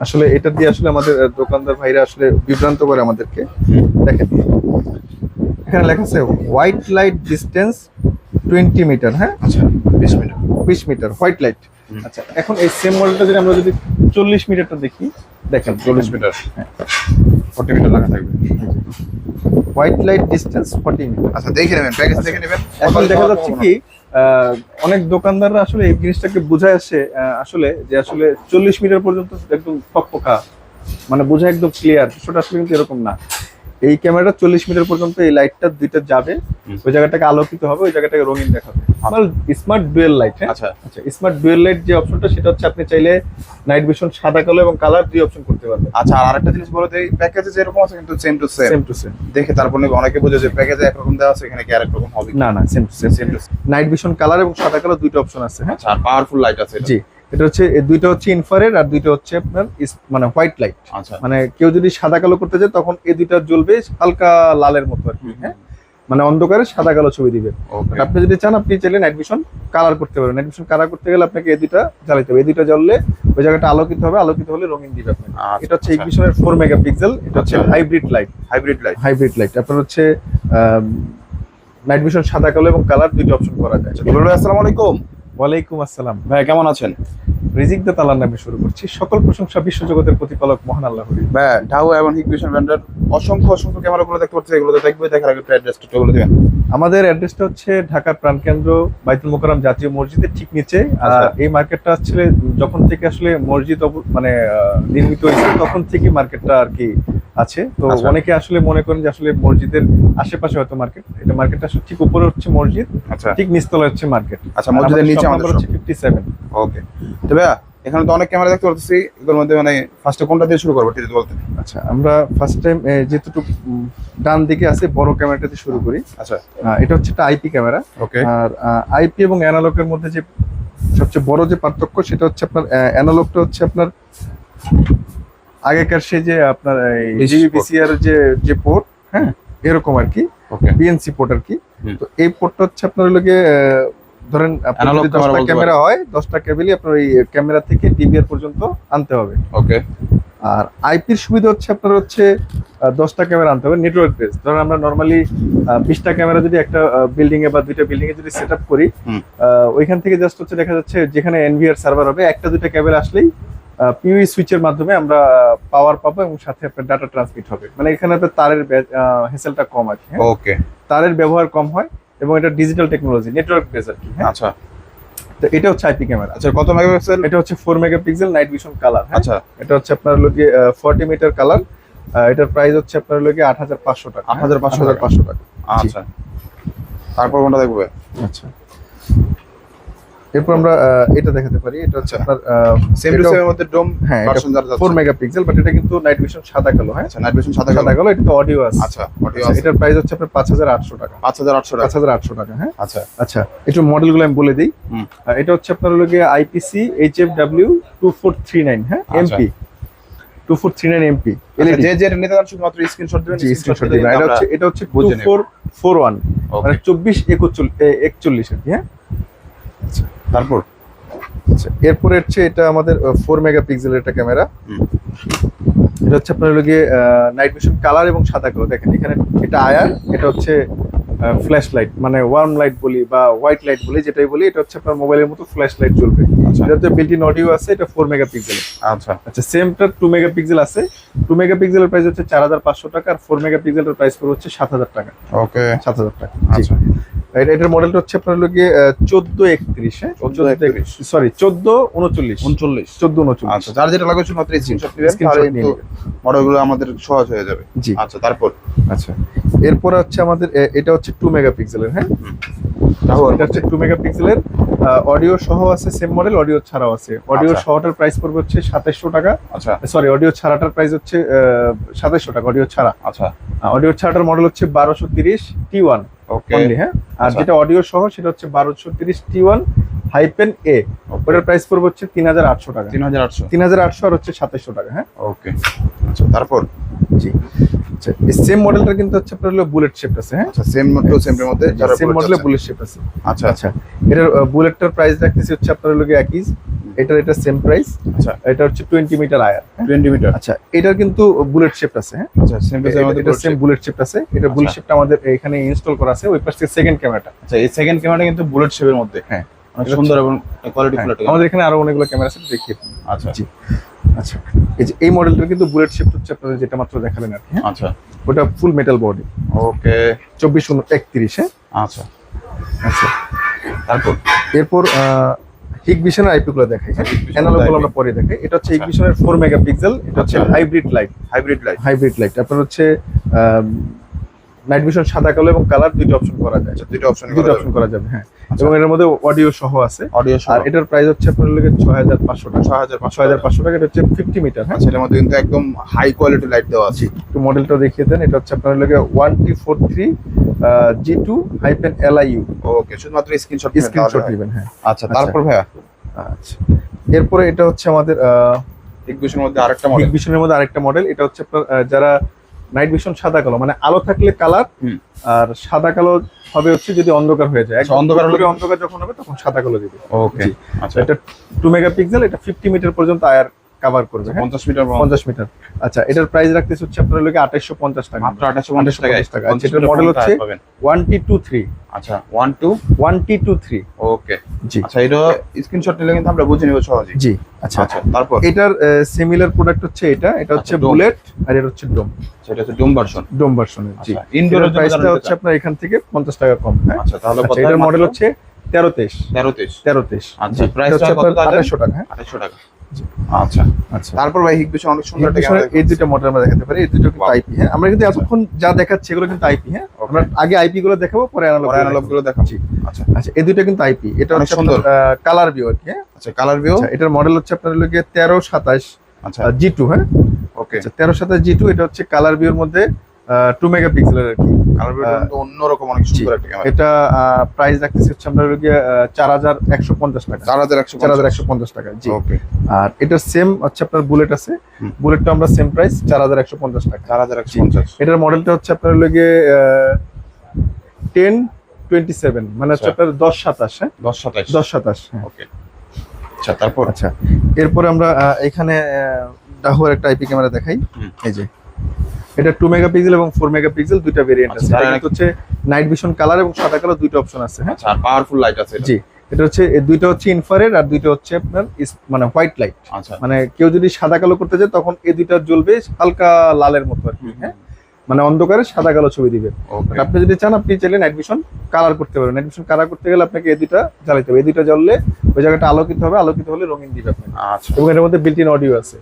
আসলে এটা দিয়ে আসলে আমাদের দোকানদার ভাইরা আসলে বিভ্রান্ত করে আমাদেরকে। দেখেন। এখানে লেখা আছে white light distance twenty metre হ্যাঁ? আচ্ছা বিশ মিনিট বিশ মিটার হোয়াইট লাইট আচ্ছা এখন এই সেম মডেলটা যদি আমরা যদি চল্লিশ মিটারটা দেখি দেখেন। চল্লিশ মিটার হ্যাঁ। ফর্টি মিটার লাগা থাকবে। White light distance forty metre আচ্ছা দেখে নেবেন প্যাকেজ দেখে নেবেন। এখন দেখা যাচ্ছে কি অনেক দোকানদাররা আসলে এই জিনিসটাকে বুঝায় আসে আসলে যে আসলে চল্লিশ মিটার পর্যন্ত একদম ফকফকা মানে বোঝা একদম ক্লিয়ার সেটা আসলে কিন্তু এরকম না। এই ক্যামেরাটা চল্লিশ মিটার পর্যন্ত এই লাইটটা দুইটা যাবে। ওই জায়গাটাকে আলোকিত হবে ওই জায়গাটাকে রঙিন দেখাবে। স্মার্ট ডুয়েল লাইট হ্যাঁ? আচ্ছা। আচ্ছা স্মার্ট ডুয়েল লাইট যে অপশনটা সেটা হচ্ছে আপনি চাইলে নাইট ভিশন সাদা কালো এবং কালার দুই অপশন করতে পারবেন। আচ্ছা আর আরেকটা জিনিস বলতে এই প্যাকেজে যেরকম আছে কিন্তু same to same same to same দেখে তারপর অনেকে বুঝে যে প্যাকেজে একরকম দেওয়া আছে এখানে কি আরেক রকম হবে? না না same to same same to night vision colour এবং সাদা কালো দুইটা অপশন আছে হ্যাঁ? আচ্ছা আর পাওয়ারফুল লাইট আছে জি। এটা হচ্ছে দুইটা হচ্ছে ইনফ্রারেড আর দুইটা হচ্ছে আপনার মানে হোয়াইট লাইট আচ্ছা। মানে কেউ যদি সাদা কালো করতে যায় তখন এই দুইটা জ্বলবে হালকা লালের মতো আর কি হ্যাঁ? মানে অন্ধকারে সাদা কালো ছবি দিবে। আপনি যদি চান আপনি চাইলে ভিশন কালার করতে পারবেন। নাইট ভিশন কালার করতে গেলে আপনাকে এই দুইটা জ্বালাতে হবে। এই দুইটা জ্বললে ওই জায়গাটা আলোকিত হবে আলোকিত হলে রঙিন দিবে আপনাকে। এটা হচ্ছে আচ্ছা। ইগনিশনের ফোর মেগাপিক্সেল এটা হচ্ছে আচ্ছা। Hybrid light hybrid light hybrid light আপনার হচ্ছে নাইট ভিশন সাদা কালো এবং কালার দুইটা অপশন করা যায়। ভাই আসসালামু আলাইকুম। ওয়ালাইকুম আসসালাম। ভাই কেমন আছেন? রিজিক দা তালার নামে শুরু করছি। সকল প্রশংসা বিশ্বজগতের প্রতিপালক মহান আল্লাহরই ভাই ঢাউ এবং হিগভিশন ব্র্যান্ডের অসংখ্য অসংখ্য ক্যামেরাগুলো দেখতে পাচ্ছি এগুলো দেখবে দেখার আগে অ্যাড্রেসটা বলে দিবেন আমাদের অ্যাড্রেসটা হচ্ছে ঢাকার প্রাণকেন্দ্র বাইতুল মোকাররম জাতীয় মসজিদের ঠিক নিচে। আর আচ্ছা। এই মার্কেটটা আসলে যখন থেকে আসলে মসজিদ মানে নির্মিত হয়েছে তখন থেকে মার্কেটটা আর কি আছে। তো আচ্ছা। অনেকে আসলে মনে করেন যে আসলে মসজিদের আশেপাশে হয়তো মার্কেট এটা মার্কেটটা আসলে ঠিক উপরে হচ্ছে মসজিদ আচ্ছা। ঠিক নিচতলা হচ্ছে মার্কেট আচ্ছা মসজিদের নিচে আমাদের হচ্ছে ফিফটি সেভেন ওকে তো ভাইয়া এখানে তো অনেক ক্যামেরা দেখতে পাচ্ছি এগুলোর মধ্যে মানে ফার্স্টে কোনটা দিয়ে শুরু করব যদি বলতে। আচ্ছা আমরা ফার্স্ট টাইম যেহেতু ডান দিকে আছে বড় ক্যামেরাটাতে শুরু করি। আচ্ছা। এটা হচ্ছে একটা আইপি ক্যামেরা ওকে আর আইপি এবং অ্যানালগের মধ্যে যে সবচেয়ে বড় যে পার্থক্য সেটা হচ্ছে আপনার অ্যানালগটা হচ্ছে আপনার আগেকার সে যে আপনার জিবিপিসিআর যে যে পোর্ট হ্যাঁ এরকম আর কি ওকে বিএনসি পোর্ট আর কি। তো এই পোর্টটা হচ্ছে আপনার লোকে ধরেন আপনার ক্যামেরা হয় দশটা কেবলই আপনার ওই ক্যামেরা থেকে ডিবিআর পর্যন্ত আনতে হবে। ওকে। আর আইপির সুবিধা হচ্ছে আপনার হচ্ছে দশটা ক্যামেরা আনতে হবে নেটওয়ার্ক বেস ধরুন আমরা নর্মালি বিশটা ক্যামেরা যদি একটা বিল্ডিং এ বা দুইটা বিল্ডিং এ যদি সেট করি ওইখান থেকে জাস্ট হচ্ছে দেখা যাচ্ছে যেখানে এনভিআর সার্ভার হবে একটা দুইটা ক্যাবেল আসলেই পিউই সুইচের মাধ্যমে আমরা পাওয়ার পাবো এবং সাথে আপনার ডাটা ট্রান্সমিট হবে। মানে এখানে আপনার তারের হেসেলটা কম আছে হ্যাঁ? ওকে তারের ব্যবহার কম হয় এবং এটা ডিজিটাল টেকনোলজি নেটওয়ার্ক বেস আর কি হ্যাঁ? আচ্ছা। তো এটা হচ্ছে আইপি ক্যামেরা আচ্ছা কত মেগাপিক্সেল এটা হচ্ছে four megapixel night vision colour আচ্ছা। এটা হচ্ছে আপনার লোকে ফর্টি মিটার কালার এটার প্রাইস হচ্ছে আপনার লোকে আট হাজার পাঁচশো টাকা। 8,500 হাজার পাঁচশো টাকা। আচ্ছা। তারপর কোনটা দেখবে? আচ্ছা। এরপর আমরা এটা দেখাতে পারি। এটা হচ্ছে আচ্ছা। আপনার সেম টু সেম মধ্যে ডোম হ্যাঁ ভার্সন যারা মেগাপিক্সেল বাট এটা কিন্তু নাইট ভিশন সাদা কালো হ্যাঁ? আচ্ছা নাইট ভিশন সাদা সাদা কালো। এটা তো অডিও আছে। আচ্ছা অডিও আচ্ছা, আছে। এটার প্রাইস হচ্ছে আপনার পাঁচ হাজার আটশো টাকা। 5800 পাঁচ টাকা। হাজার আটশো টাকা হ্যাঁ? আচ্ছা। আচ্ছা একটু মডেলগুলো আমি বলে দিই। এটা হচ্ছে আপনার IPC W two four three nine হ্যাঁ? আচ্ছা। MP two four three nine MP আচ্ছা, যে যে নিতে চান শুধুমাত্র স্ক্রিনশট দিবেন স্ক্রিনশট দিবেন। এটা হচ্ছে এটা হচ্ছে টু বুঝে নেব। ফোর ফোর ওয়ান ওকে মানে চব্বিশ একচল্লিশ একচল্লিশ আর কি হ্যাঁ? তারপর? আচ্ছা এরপরে হচ্ছে এটা আমাদের ফোর মেগা মেগাপিক্সেলের একটা ক্যামেরা এটা হচ্ছে আপনার লোকে নাইট ভিশন কালার এবং সাদা কালো দেখেন এখানে এটা আয়ার এটা হচ্ছে ফ্ল্যাশ লাইট মানে ওয়ার্ম লাইট বলি বা হোয়াইট লাইট বলি যেটাই বলি এটা হচ্ছে আপনার মোবাইলের মতো ফ্ল্যাশ লাইট চলবে এটাতে বিল্ট ইন অডিও আছে এটা ফোর মেগাপিক্সেল আচ্ছা। আচ্ছা সেমটা টু মেগাপিক্সেল আছে। টু মেগাপিক্সেলের প্রাইস হচ্ছে চার হাজার পাঁচশো টাকা আর ফোর মেগাপিক্সেলের প্রাইস পড়বে হচ্ছে সাত হাজার টাকা। ওকে সাত হাজার টাকা। আচ্ছা। এটার মডেলটা হচ্ছে আপনার লোকে চোদ্দ একত্রিশ হ্যাঁ? 14 সরি চোদ্দ উনচল্লিশ। 39 চোদ্দ উনচল্লিশ। আচ্ছা যার যেটা লাগবে স্ক্রিনশট কিন্তু মডেলগুলো আমাদের সহজ হয়ে যাবে। জি। আচ্ছা তারপর? আচ্ছা এরপর হচ্ছে আমাদের এটা হচ্ছে টু মেগাপিক্সেলের হ্যাঁ? এটা হচ্ছে টু মেগাপিক্সেলের অডিও সহ আছে সেম মডেল অডিও ছাড়াও আছে। অডিও আচ্ছা। সহটার প্রাইস পড়বে হচ্ছে সাতাশশো টাকা। আচ্ছা। সরি অডিও ছাড়াটার প্রাইস হচ্ছে সাতাশশো টাকা অডিও ছাড়া। আচ্ছা। অডিও ছাড়াটার মডেল হচ্ছে বারোশো তিরিশ টি ওয়ান অনলি হ্যাঁ? আর আচ্ছা। যেটা অডিও সহ সেটা হচ্ছে বারোশো তিরিশ টি ওয়ান হাইপেন এ ওটার প্রাইস পড়বে হচ্ছে তিন হাজার আটশো টাকা। তিন হাজার আটশো। তিন হাজার আটশো আর হচ্ছে সাতাশশো টাকা হ্যাঁ? ওকে আচ্ছা তারপর? জি। আচ্ছা এই সেম মডেলটা কিন্তু হচ্ছে আপনার হলো বুলেট শেপ আছে হ্যাঁ? আচ্ছা সেম এর মধ্যে সেম মডেলে বুলেট শেপ আছে। আচ্ছা। আচ্ছা এটার বুলেটটার প্রাইস রাখতেছি হচ্ছে আপনার লোকে একই। এটার এটা সেম প্রাইস আচ্ছা। এটা হচ্ছে twenty metre IR twenty metre আচ্ছা এটার কিন্তু বুলেট শেপ আছে হ্যাঁ? আচ্ছা এটা সেম বুলেট শেপ আছে এটা বুলেট আচ্ছা। শেপটা আমাদের এখানে ইনস্টল করা আছে ওই পাশ থেকে সেকেন্ড ক্যামেরাটা আচ্ছা এই সেকেন্ড ক্যামেরাটা কিন্তু বুলেট শেপের মধ্যে। হ্যাঁ। অনেক সুন্দর এবং কোয়ালিটি ফুল আমাদের এখানে আরও অনেকগুলো ক্যামেরা আছে দেখিয়ে। আচ্ছা। জি। আচ্ছা এই যে এই মডেলটার কিন্তু বুলেট শেপ হচ্ছে আপনাদের যেটা মাত্র দেখালেন আর কি হ্যাঁ? আচ্ছা। ওটা ফুল মেটাল বডি ওকে। চব্বিশ একত্রিশ হ্যাঁ? আচ্ছা। আচ্ছা। তারপর? এরপর হিগ আইপিগুলো আইপি গুলো দেখাই। Hikvision অ্যানালগগুলো IP আমরা পরে দেখাই। এটা হচ্ছে হিগ আচ্ছা। ভিশনের ফোর মেগাপিক্সেল এটা হচ্ছে। Hybrid light hybrid light hybrid light আপনার হচ্ছে নাইট ভিশন সাদা কালো এবং কালার দুইটা অপশন করা যায়। আচ্ছা দুটো অপশন দুটো অপশন করা যাবে হ্যাঁ। আচ্ছা। এবং এর মধ্যে অডিও সহ আছে। অডিও সহ। আর এটার প্রাইস হচ্ছে আপনার হাজার পাঁচশো টাকা। ছয় হাজার ছয় হাজার পাঁচশো টাকা এটা হচ্ছে ফিফটি মিটার হ্যাঁ আচ্ছা এটার মধ্যে কিন্তু একদম হাই কোয়ালিটি লাইট দেওয়া আছে। একটু মডেলটা দেখিয়ে দেন এটা হচ্ছে আপনার three G two hyphen L I U okay শুধুমাত্র স্ক্রিনশট স্ক্রিনশট নেবেন হ্যাঁ। আচ্ছা তারপর ভাইয়া? আচ্ছা। এরপরে এটা হচ্ছে আমাদের ইকুয়েশনের মধ্যে আরেকটা মডেল ভিশনের মধ্যে আরেকটা মডেল এটা হচ্ছে আপনার যারা নাইট ভিশন সাদা কালো মানে আলো থাকলে কালার আর সাদা কালো হবে হচ্ছে যদি অন্ধকার হয়ে যায়। আচ্ছা, অন্ধকার হলে- অন্ধকার যখন হবে তখন সাদা কালো দিবে। ওকে আচ্ছা। এটা টু মেগাপিক্সেল এটা ফিফটি মিটার পর্যন্ত আয়ার কভার করবে হ্যাঁ? পঞ্চাশ মিটার পঞ্চাশ মিটার আচ্ছা এটার প্রাইস রাখতেছে হচ্ছে আপনার লোকে আঠাইশো পঞ্চাশ টাকা। মাত্র আঠাশশো পঞ্চাশ টাকা টাকা। আচ্ছা, এটার মডেল হচ্ছে ওয়ান টি টু থ্রি আচ্ছা one two one T two three okay জি। আচ্ছা এটা স্ক্রিনশট নিলে কিন্তু আমরা বুঝে নিব সহজেই। জি আচ্ছা। আচ্ছা তারপর? এটার সিমিলার প্রোডাক্ট হচ্ছে এটা এটা হচ্ছে আচ্ছা, বুলেট আর এটা হচ্ছে ডোম সেটা হচ্ছে ডুম ভার্সন ডোম ভার্সনের জি। আচ্ছা ইনডোরের এটার প্রাইসটা হচ্ছে আপনার এখান থেকে পঞ্চাশ টাকা কম হ্যাঁ? আচ্ছা তাহলে আচ্ছা এটার মডেল হচ্ছে তেরো তেইশ। তেরো তেইশ। তেরো তেইশ। আচ্ছা, জি, হচ্ছে কত আপনার? আঠাশশো টাকা হ্যাঁ? আঠাশশো টাকা। আচ্ছা আচ্ছা। তারপর ভাই হিগবিশন অনেক সুন্দর একটা ক্যামেরা এই দুটো মডেল আমরা দেখাতে পারি এই দুটো কিন্তু আইপি হ্যাঁ? আমরা কিন্তু এতক্ষণ যা দেখাচ্ছি এগুলো কিন্তু আইপি হ্যাঁ. আমরা আগে আইপি গুলো দেখাবো পরে অ্যানালগ পরে অ্যানালগগুলো দেখাবো। আচ্ছা। আচ্ছা এই দুটো কিন্তু আইপি এটা অনেক সুন্দর। কালার ভিউ আর কি হ্যাঁ? আচ্ছা কালার ভিউ আচ্ছা এটার মডেল হচ্ছে আপনার লোকে তেরো সাতাশ আচ্ছা। জি টু হ্যাঁ? ওকে আচ্ছা তেরো সাতাশ জি টু এটা হচ্ছে কালার ভিউর মধ্যে টু মেগাপিক্সেলের আর কি। অন্যরকম অনেক সুন্দর একটা ক্যামেরা এটা প্রাইস রাখতেছি হচ্ছে চার হাজার একশো পঞ্চাশ টাকা। চার হাজার একশো চার হাজার একশো পঞ্চাশ টাকা জি। ওকে আর এটার সেম হচ্ছে আপনার বুলেট আছে। বুলেটটা আমরা সেম প্রাইস চার হাজার একশো পঞ্চাশ টাকা। চার হাজার একশো। পঞ্চাশ। এটার মডেলটা হচ্ছে আপনার টেন টোয়েন্টি সেভেন মানে হচ্ছে আচ্ছা। আপনার দশ সাতাশ হ্যাঁ? দশ সাতাইশ দশ সাতাশ হ্যাঁ। ওকে আচ্ছা তারপর? আচ্ছা। এরপরে আমরা এখানে ডাহুয়ার একটা আইপি ক্যামেরা দেখাই। এই যে। এটা টু মেগাপিক্সেল এবং ফোর মেগাপিক্সেল দুইটা ভেরিয়েন্ট আচ্ছা, আছে। এটা হচ্ছে নাইট ভিশন কালার এবং সাদা কালার দুইটা অপশন আছে হ্যাঁ? আচ্ছা আর পাওয়ারফুল লাইট আছে জি এটা হচ্ছে এই দুইটা হচ্ছে ইনফ্রারেড আর দুইটা হচ্ছে আপনার মানে হোয়াইট লাইট আচ্ছা। মানে কেউ যদি সাদা কালো করতে যায় তখন এই দুইটা জ্বলবে হালকা লালের মতো আর কি হ্যাঁ? মানে অন্ধকারে সাদা কালো ছবি দিবে। আপনি যদি চান আপনি চাইলে অ্যাডমিশন কালার করতে পারেন অ্যাডমিশন কালার করতে গেলে আপনাকে এদিটা জ্বালাতে হবে। এই দুইটা জ্বললে ওই জায়গাটা আলোকিত হবে। আলোকিত হলে রঙিন দিবে আপনাকে। আচ্ছা। এবং এর মধ্যে বিল্ট ইন অডিও আছে।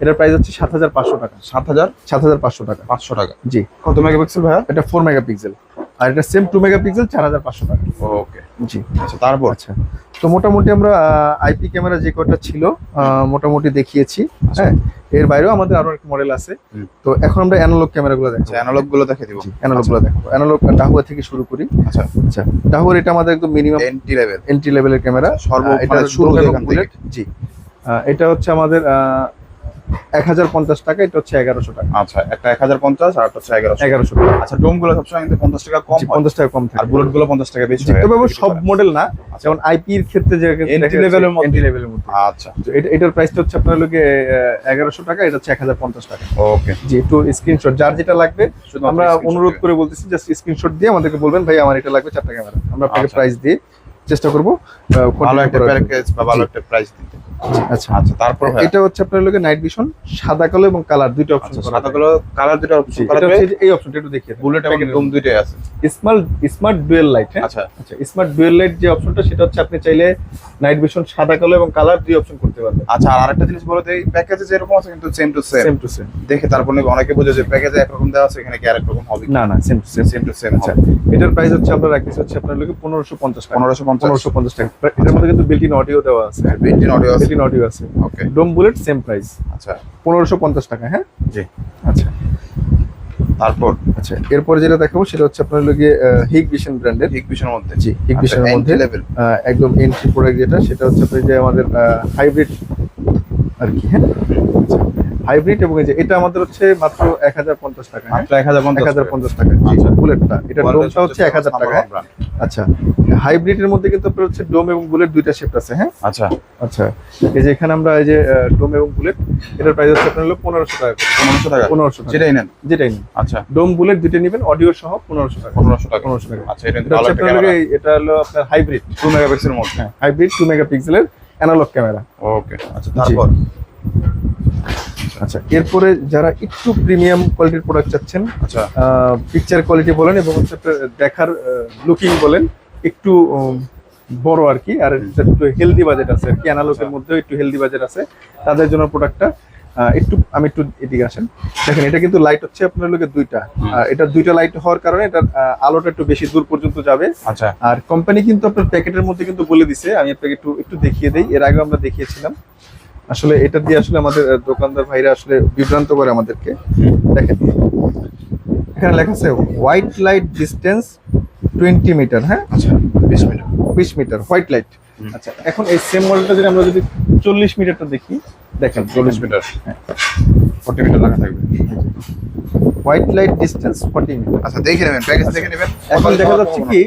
এটার প্রাইস হচ্ছে সাত হাজার পাঁচশো টাকা। সাত হাজার? সাত হাজার পাঁচশো টাকা। পাঁচশো টাকা। জি। কত মেগাপিক্সেল ভাইয়া? এটা ফোর মেগাপিক্সেল আর এটা সেম টু মেগাপিক্সেল চার হাজার পাঁচশো টাকা। ওকে জি। আচ্ছা তারপর? আচ্ছা। তো মোটামুটি আমরা আইপি ক্যামেরা যে কটা ছিল মোটামুটি দেখিয়েছি। হ্যাঁ এর বাইরেও আমাদের আরও একটা মডেল আছে। তো এখন আমরা অ্যানালগ ক্যামেরাগুলো দেখছি আচ্ছা অ্যানালগগুলো দেখে দিব। অ্যানালগগুলো দেখো অ্যানালগ ডাহুয়া থেকে শুরু করি। আচ্ছা। আচ্ছা ডাহুয়ার এটা আমাদের একদম মিনিমাম এন্টি লেভেল এন্ট্রি লেভেলের ক্যামেরা সর্ব এটা মানে শুরু জি। এটা হচ্ছে আমাদের এক হাজার পঞ্চাশ টাকা এটা হচ্ছে এগারোশো টাকা। আচ্ছা একটা এক হাজার পঞ্চাশ আর হচ্ছে এগারোশো এগারোশো টাকা। আচ্ছা সবসময় কিন্তু পঞ্চাশ টাকা কম পঞ্চাশ টাকা কম থাকে। বুলেটগুলো পঞ্চাশ টাকা বেশি তবে সব মডেল না আচ্ছা। যেমন আইপির ক্ষেত্রে যে Entry level মধ্যে। এন্ট্রি লেভেলের মধ্যে। আচ্ছা। এটা- এটার প্রাইসটা হচ্ছে আপনার লোকে এগারোশো টাকা এটা হচ্ছে এক হাজার পঞ্চাশ টাকা। ওকে জি একটু স্ক্রিনশট যার যেটা লাগবে আমরা অনুরোধ করে বলতেছি জাস্ট স্ক্রিনশট দিয়ে আমাদেরকে বলবেন ভাই আমার এটা লাগবে চারটা ক্যামেরা আমরা আপনাকে। প্রাইস দিয়ে চেষ্টা করব ভালো একটা প্যাকেজ বা ভালো একটা প্রাইস দিতে। আচ্ছা। আচ্ছা তারপর এটা হচ্ছে আপনার লোকে নাইট ভিশন সাদা কালো এবং কালার দুইটা অপশন আচ্ছা সাদা কালো কালার দুটো অপশন করা হচ্ছে এই অপশনটা একটু দেখিয়ে বুলেট এবং ডোম দুইটাই আছে। স্মার্ট স্মার্ট ডুয়েল লাইট হ্যাঁ? আচ্ছা। আচ্ছা স্মার্ট ডুয়েল লাইট যে অপশনটা সেটা হচ্ছে আপনি চাইলে নাইট ভিশন সাদা কালো এবং কালার দুই অপশন করতে পারবেন। আচ্ছা আর আরেকটা জিনিস বলতে এই প্যাকেজে যেরকম আছে কিন্তু same to same same to same দেখে তারপর অনেকে বোঝে যে প্যাকেজে একরকম দেওয়া আছে এখানে কি আরেক রকম হবে? না না same to same same to same আচ্ছা এটার প্রাইস হচ্ছে আমরা রাখতেছি হচ্ছে আপনার লোকে পনেরোশো পঞ্চাশ টাকা। টাকা। এটার মধ্যে কিন্তু বিল্ট ইন অডিও দেওয়া আছে। বিল্ট ইন অডিও আছে okay dome bullet same price আচ্ছা। পনেরোশো পঞ্চাশ টাকা হ্যাঁ? জি। আচ্ছা। তারপর? আচ্ছা এরপর যেটা দেখাবো সেটা হচ্ছে আপনার লোকে হিগ ভিশন ব্র্যান্ডের হিগ ভিশনের মধ্যে। জি হিগ ভিশনের মধ্যে। লেভেল একদম এন্ট্রি প্রোডাক্ট যেটা সেটা হচ্ছে আপনার যে আমাদের হাইব্রিড আর কি হ্যাঁ? হাইব্রিড এবং এই যে এটা আমাদের হচ্ছে মাত্র এক হাজার পঞ্চাশ টাকা হ্যাঁ? মাত্র এক হাজার পঞ্চাশ। টাকা জি আচ্ছা। বুলেটটা এটা ডোমটা হচ্ছে এক হাজার টাকা হ্যাঁ? আচ্ছা হাইব্রিডের মধ্যে কিন্তু আপনার হচ্ছে ডোম এবং বুলেট দুইটা শেপ আছে হ্যাঁ? আচ্ছা। আচ্ছা এই যে এখানে আমরা এই যে ডোম এবং বুলেট এটার প্রাইস হচ্ছে আপনার হলো পনেরোশো টাকা পনেরোশো টাকা? পনেরোশো সেটাই নেন? যেটাই নিন। আচ্ছা। ডোম বুলেট দুইটা নেবেন অডিও সহ পনেরোশো টাকা। পনেরোশো টাকা। পনেরোশো টাকা। আচ্ছা এটা এটা হলো এটা হলো আপনার হাইব্রিড টু মেগাপিক্সেলের মধ্যে হ্যাঁ হাইব্রিড টু মেগাপিক্সেলের অ্যানালগ ক্যামেরা ওকে আচ্ছা তারপর? আচ্ছা। এরপরে যারা একটু প্রিমিয়াম কোয়ালিটির প্রোডাক্ট চাচ্ছেন আচ্ছা। পিকচার কোয়ালিটি বলেন এবং হচ্ছে দেখার লুকিং বলেন একটু বড় আর কি আর একটু হেলদি বাজেট আছে আর কি অ্যানালগের মধ্যেও একটু হেলদি বাজেট আছে তাদের জন্য প্রোডাক্টটা একটু আমি একটু এদিকে আসেন। দেখেন এটা কিন্তু লাইট হচ্ছে আপনার লোকে দুইটা। আর এটা দুইটা লাইট হওয়ার কারণে এটা আলোটা একটু বেশি দূর পর্যন্ত যাবে। আচ্ছা। আর কোম্পানি কিন্তু আপনার প্যাকেটের মধ্যে কিন্তু বলে দিছে আমি আপনাকে একটু একটু দেখিয়ে দেই এর আগে আমরা দেখিয়েছিলাম। আসলে এটা দিয়ে আসলে আমাদের দোকানদার ভাইরা আসলে বিভ্রান্ত করে আমাদেরকে। দেখেন এখানে লেখা আছে white light distance twenty metre হ্যাঁ? আচ্ছা বিশ মিটার বিশ মিটার হোয়াইট লাইট আচ্ছা এখন এই সেম মডেলটা যদি আমরা যদি চল্লিশ মিটারটা দেখি দেখেন চল্লিশ মিটার হ্যাঁ। ফোর্টি মিটার লেখা থাকবে। White light distance forty metre আচ্ছা দেখে নেবেন প্যাকেজ দেখে নেবেন। এখন দেখা যাচ্ছে কি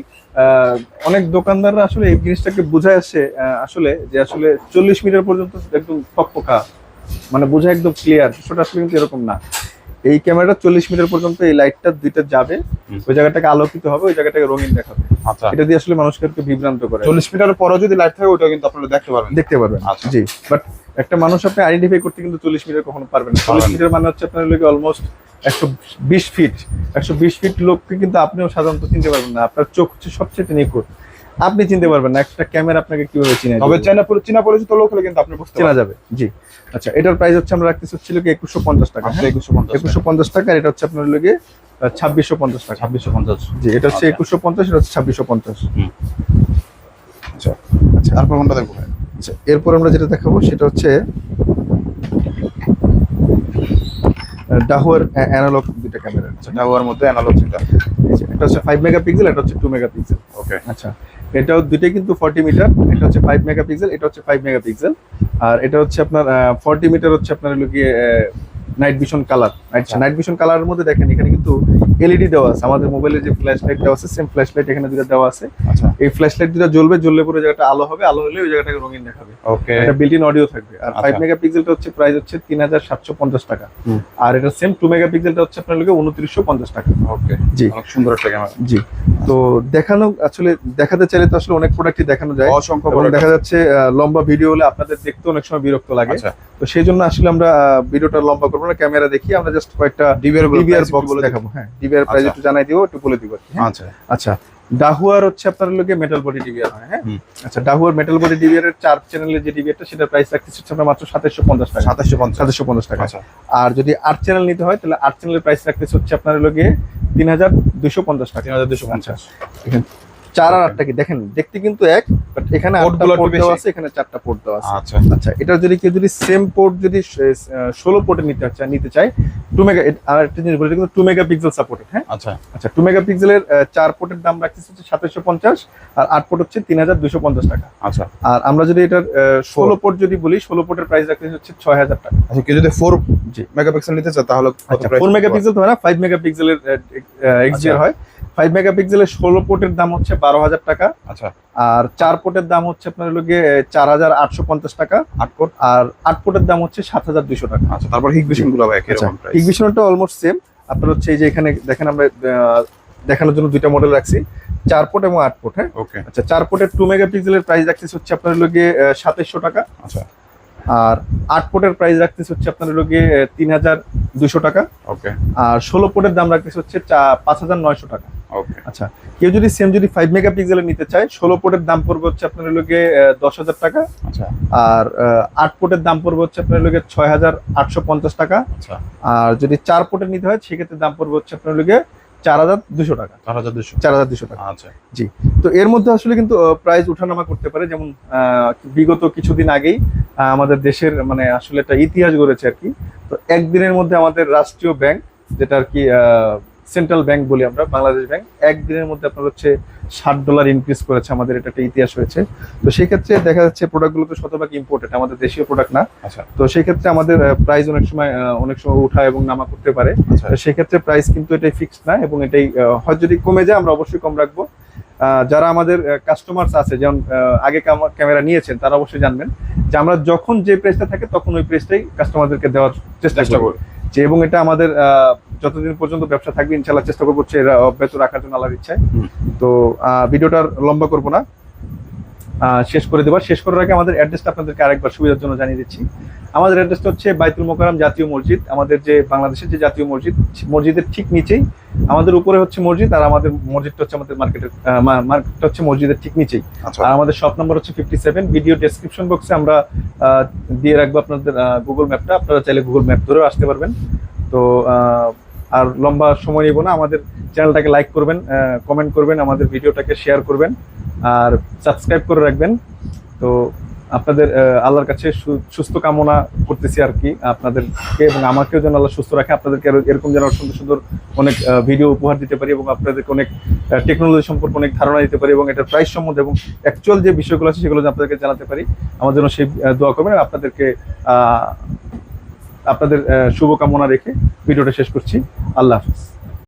অনেক দোকানদাররা আসলে এই জিনিসটাকে বুঝায় আসে আসলে যে আসলে চল্লিশ মিটার পর্যন্ত একদম পকপকা মানে বোঝা একদম ক্লিয়ার সেটা আসলে কিন্তু এরকম না। এই ক্যামেরাটা চল্লিশ মিটার পর্যন্ত এই লাইটটা দুইটা যাবে ওই জায়গাটাকে আলোকিত হবে ওই জায়গাটাকে রঙিন দেখাবে। আচ্ছা। এটা দিয়ে আসলে মানুষকে একটু বিভ্রান্ত করে। চল্লিশ মিটারের পরও যদি লাইট থাকে ওটা কিন্তু আপনারা দেখতে পারবেন। দেখতে পারবেন আচ্ছা। জি। বাট একটা মানুষ আপনি আইডেন্টিফাই করতে কিন্তু চল্লিশ মিটার কখনো পারবেন না। চল্লিশ মিটার মানে হচ্ছে আপনার লোকে অলমোস্ট একশো বিশ ফিট একশো বিশ ফিট লোককে কিন্তু আপনিও সাধারণত চিনতে পারবেন না। আপনার চোখ হচ্ছে সবচেয়ে নিখুঁত। আপনি চিনতে পারবেন না একটা ক্যামেরা আপনাকে কীভাবে চিনে তবে চেনা চীনা পরিচিত লোক হলে কিন্তু আপনি চেনা যাবে জি। আচ্ছা এটার প্রাইস হচ্ছে আমরা রাখতেছি হচ্ছিল কি একুশশো পঞ্চাশ টাকা। একুশশো পঞ্চাশ একুশশো পঞ্চাশ টাকা এটা হচ্ছে আপনার লোকে ছাব্বিশশো পঞ্চাশ টাকা। ছাব্বিশশো পঞ্চাশ। জি এটা হচ্ছে আচ্ছা। একুশশো পঞ্চাশ এটা হচ্ছে ছাব্বিশশো পঞ্চাশ। আচ্ছা। আচ্ছা তারপর কোনটা দেখব আচ্ছা এরপর আমরা যেটা দেখাবো সেটা হচ্ছে ডাহুয়ার অ্যানালগ দুইটা ক্যামেরা আচ্ছা টাওয়ার মধ্যে অ্যানালগ চিন্তা একটা হচ্ছে ফাইভ মেগাপিক্সেল এটা হচ্ছে টু মেগাপিক্সেল ওকে আচ্ছা এটাও দুইটাই কিন্তু ফর্টি মিটার এটা হচ্ছে ফাইভ মেগাপিক্সেল এটা হচ্ছে ফাইভ মেগাপিক্সেল আর এটা হচ্ছে আপনার ফর্টি মিটার হচ্ছে আপনার হলো গিয়ে নাইট ভিশন কালার আচ্ছা। নাইট ভিশন কালারের মধ্যে দেখেন এখানে কিন্তু এলইডি দেওয়া আছে। আমাদের মোবাইলে যে ফ্ল্যাশ লাইট দেওয়া আছে সেম ফ্ল্যাশ লাইট এখানে দুটো দেওয়া আছে। আচ্ছা। এই ফ্ল্যাশ লাইট দুটো জ্বলবে জ্বললে পুরো জায়গাটা আলো হবে আলো হলে ওই জায়গাটাকে রঙিন দেখাবে। ওকে এটা বিল্ট ইন অডিও থাকবে। আর আচ্ছা। ফাইভ মেগাপিক্সেলটা হচ্ছে প্রাইস হচ্ছে তিন হাজার সাতশো পঞ্চাশ টাকা। আর এটা সেম টু মেগাপিক্সেলটা হচ্ছে আপনার উনত্রিশশো পঞ্চাশ টাকা। ওকে জি। অনেক সুন্দর একটা ক্যামেরা জি। তো দেখানো আসলে দেখাতে চাইলে তো আসলে অনেক প্রোডাক্টই দেখানো যায়। অসংখ্য দেখা যাচ্ছে লম্বা ভিডিও হলে আপনাদের দেখতে অনেক সময় বিরক্ত লাগে। আচ্ছা। তো সেই জন্য আসলে আমরা ভিডিওটা লম্বা করব না ক্যামেরা দেখি আমরা জাস্ট কয়েকটা ডিবিআর ডিবিআর বক্স দেখাবো। হ্যাঁ ডিবিআর প্রাইস আচ্ছা। একটু জানাই দিব একটু বলে দিব হ্যাঁ? আচ্ছা। আচ্ছা ডাহুয়ার হচ্ছে আপনার লোকে মেটাল বডি ডিবিআর হয় হ্যাঁ? আচ্ছা ডাহুয়ার মেটাল বডি ডিবিআর এর চার চ্যানেলের যে ডিবিআরটা সেটার প্রাইস রাখতেছে হচ্ছে আমরা মাত্র সাতাশশো পঞ্চাশ টাকা। সাতাশশো পঞ্চাশ। সাতাশশো পঞ্চাশ টাকা। আচ্ছা। আর যদি আট চ্যানেল নিতে হয় তাহলে আট চ্যানেলের প্রাইস রাখতেছে হচ্ছে আপনার লোকে তিন হাজার দুশো পঞ্চাশ টাকা। তিন হাজার দুশো পঞ্চাশ। এখানে চার আর আটটা কি? দেখেন দেখতে কিন্তু এক বাট এখানে আটটা পোর্ট দেওয়া আছে এখানে চারটা পোর্ট দেওয়া আছে। আচ্ছা। আচ্ছা এটা যদি কেউ যদি সেম পোর্ট যদি ষোলো পোর্টে নিতে চায় নিতে চায় টু মেগা আর একটা জিনিস বলে কিন্তু টু মেগা পিক্সেল সাপোর্টেড হ্যাঁ? আচ্ছা। আচ্ছা টু মেগা পিক্সেলের চার পোর্টের দাম রাখতেছে হচ্ছে সাতাশশো পঞ্চাশ আর আট পোর্ট হচ্ছে তিন হাজার দুশো পঞ্চাশ টাকা। আচ্ছা। আর আমরা যদি এটার ষোলো পোর্ট যদি বলি ষোলো পোর্টের প্রাইস রাখতেছে হচ্ছে ছয় হাজার টাকা। আচ্ছা কেউ যদি ফোর। মেগাপিক্সেল নিতে চায় তাহলে আচ্ছা ফোর পড়বে? মেগাপিক্সেল তো হয় না ফাইভ মেগাপিক্সেলের আচ্ছা। হয়। ফাইভ মেগাপিক্সেলের ষোলো পোর্টের দাম হচ্ছে বারো হাজার টাকা। আচ্ছা। আর চার পোর্টের দাম হচ্ছে আপনার লোকে চার হাজার আটশো পঞ্চাশ টাকা আট কোট আর আট পোর্টের দাম হচ্ছে সাত হাজার দুশো টাকা। আচ্ছা তারপর হিগ ভিশনগুলো কীরকম অলমোস্ট সেম আপনার হচ্ছে এই যে এখানে দেখেন আমরা দেখানোর জন্য দুইটা মডেল রাখছি। চার পোর্ট এবং আট পোর্ট হ্যাঁ? ওকে আচ্ছা চার পোর্টের টু মেগাপিক্সেলের প্রাইস রাখতেছে হচ্ছে আপনার লোকে সাতাইশশো টাকা। আচ্ছা। আর আট পোর্টের প্রাইস রাখতেছে হচ্ছে আপনার লোকে তিন হাজার দুশো টাকা। ওকে আর ষোলো পোর্টের দাম রাখতেছে হচ্ছে পাঁচ হাজার নয়শো টাকা। আচ্ছা কেউ যদি সেম যদি ফাইভ মেগাপিক্সেলের নিতে চায় ষোলো পোর্টের দাম পড়বে হচ্ছে আপনার লোকে দশ হাজার টাকা। আচ্ছা। আর আট পোর্টের দাম পড়বে হচ্ছে আপনার লোকে ছয় হাজার আটশো পঞ্চাশ টাকা। আচ্ছা। আর যদি চার পোর্টের নিতে হয় সেক্ষেত্রে দাম পড়বে হচ্ছে আপনার লোকে চার হাজার দুশো টাকা। চার হাজার দুশো। চার হাজার দুশো টাকা। আচ্ছা। তো এর মধ্যে আসলে কিন্তু প্রাইস ওঠানামা করতে পারে। যেমন বিগত কিছুদিন আগেই আহ, আমাদের দেশের মানে আসলে একটা ইতিহাস গড়েছে আর কি। তো একদিনের মধ্যে আমাদের রাষ্ট্রীয় ব্যাংক যেটা আর কি সেন্ট্রাল ব্যাংক বলি আমরা বাংলাদেশ ব্যাংক। একদিনের মধ্যে আপনার হচ্ছে ষাট ডলার ইনক্রিজ করেছে আমাদের এটা একটা ইতিহাস হয়েছে। তো সেই ক্ষেত্রে দেখা যাচ্ছে প্রোডাক্টগুলো তো শতভাগ ইম্পোর্টেড আমাদের দেশীয় প্রোডাক্ট না। আচ্ছা। তো সেই ক্ষেত্রে আমাদের প্রাইস অনেক সময় অনেক সময় উঠা এবং নামা করতে পারে। আচ্ছা। তো সেক্ষেত্রে প্রাইস কিন্তু এটাই ফিক্সড না এবং এটাই হয় যদি কমে যায় আমরা অবশ্যই কম রাখব। আহ, যারা আমাদের কাস্টমার্স আছে যেমন আগে ক্যামেরা নিয়েছেন তারা অবশ্যই জানবেন যে আমরা যখন যে প্রেসটা থাকে তখন ওই প্রেসটাই কাস্টমারদেরকে দেওয়ার চেষ্টা চেষ্টা করি। করি যে এবং এটা আমাদের আহ, যতদিন পর্যন্ত ব্যবসা থাকবে ইনশাল্লাহ চেষ্টা করব এরা অব্যাহত রাখার জন্য আল্লাহর ইচ্ছায়। তো আহ, ভিডিওটার লম্বা করব না। আহ, শেষ করে দেবার। শেষ করার আগে আমাদের অ্যাড্রেসটা আপনাদেরকে আরেকবার সুবিধার জন্য জানিয়ে দিচ্ছি। আমাদের অ্যাড্রেসটা হচ্ছে বাইতুল মোকারম জাতীয় মসজিদ। আমাদের যে বাংলাদেশের যে জাতীয় মসজিদ মসজিদের ঠিক নিচেই। আমাদের উপরে হচ্ছে মসজিদ আর আমাদের মসজিদটা হচ্ছে আমাদের মার্কেটের মার্কেটটা হচ্ছে মসজিদের ঠিক নিচেই। আচ্ছা। আর আমাদের শপ নাম্বার হচ্ছে ফিফটি সেভেন ভিডিও ডেসক্রিপশন বক্সে আমরা দিয়ে রাখব আপনাদের গুগল ম্যাপটা আপনারা চাইলে গুগল ম্যাপ ধরেও আসতে পারবেন। তো আর লম্বা সময় নিব না। আমাদের চ্যানেলটাকে লাইক করবেন কমেন্ট করবেন আমাদের ভিডিওটাকে শেয়ার করবেন আর সাবস্ক্রাইব করে রাখবেন। তো আপনাদের আল্লাহর কাছে সুস্থ কামনা করতেছি আর কি, আপনাদেরকে এবং আমাকেও যেন আল্লাহ সুস্থ রাখে। আপনাদেরকে এরকম যেন সুন্দর সুন্দর অনেক ভিডিও উপহার দিতে পারি এবং আপনাদেরকে অনেক টেকনোলজি সম্পর্কে অনেক ধারণা দিতে পারি এবং এটার প্রাইস সম্বন্ধে এবং অ্যাকচুয়াল যে বিষয়গুলো আছে সেগুলো আপনাদেরকে জানাতে পারি। আমার জন্য সেই দোয়া করবেন আপনাদেরকে আপনাদের শুভকামনা রেখে ভিডিওটা শেষ করছি। আল্লাহ হাফিজ।